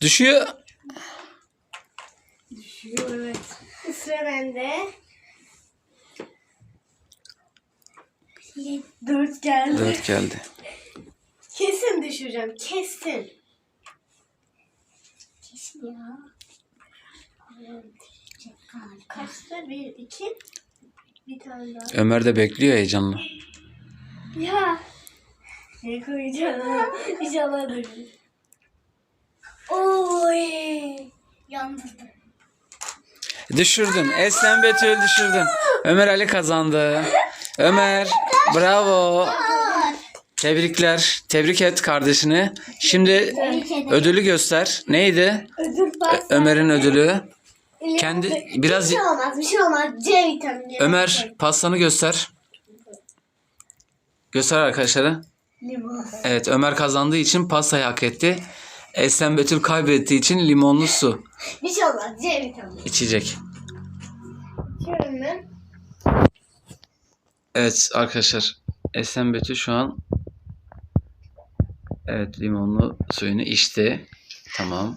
Düşüyor. Düşüyor evet. Sıra bende. Dört geldi. Dört geldi. Kesin düşüreceğim. Kesin. Kesin ya. Kaçta? Bir, iki. Bir tane daha. Ömer de bekliyor heyecanla. Ya. Ne koyacağım? İnşallah düşür. Oy. Yandırdı. Düşürdün. Eslem Betül düşürdün. Ömer Ali kazandı. Ömer bravo. Tebrikler. Tebrik et kardeşini. Şimdi ödülü göster. Neydi? Ödül bak. Ömer'in ödülü. Kendi biraz Bir şey olmaz. Bir şey olmaz. C vitamini. Ömer pastanı göster. Göster arkadaşlara. Limon. Evet Ömer kazandığı için pastayı hak etti. Eslem Betül kaybettiği için limonlu su Bir şey olmaz. C vitamini. içecek. Şöyle ben. Evet arkadaşlar Eslem Betül şu an evet limonlu suyunu içti. Tamam.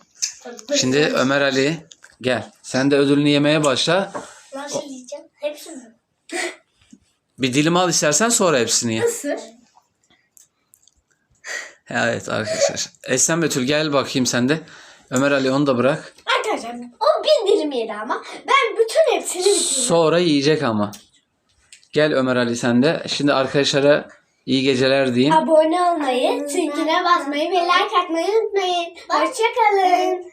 Şimdi Ömer Ali gel. Sen de ödülünü yemeye başla. Nasıl yiyeceğim? Hepsini. Bir dilim al istersen sonra hepsini ye. Isır. Evet arkadaşlar. Eslem Betül gel bakayım sen de. Ömer Ali onu da bırak. Arkadaşlar o bir dilim yedi ama ben bütün hepsini bitirdim. Sonra yiyecek ama. Gel Ömer Ali sen de. Şimdi arkadaşlara iyi geceler diyeyim. Abone olmayı, zincire basmayı ve like atmayı unutmayın. Hoşçakalın.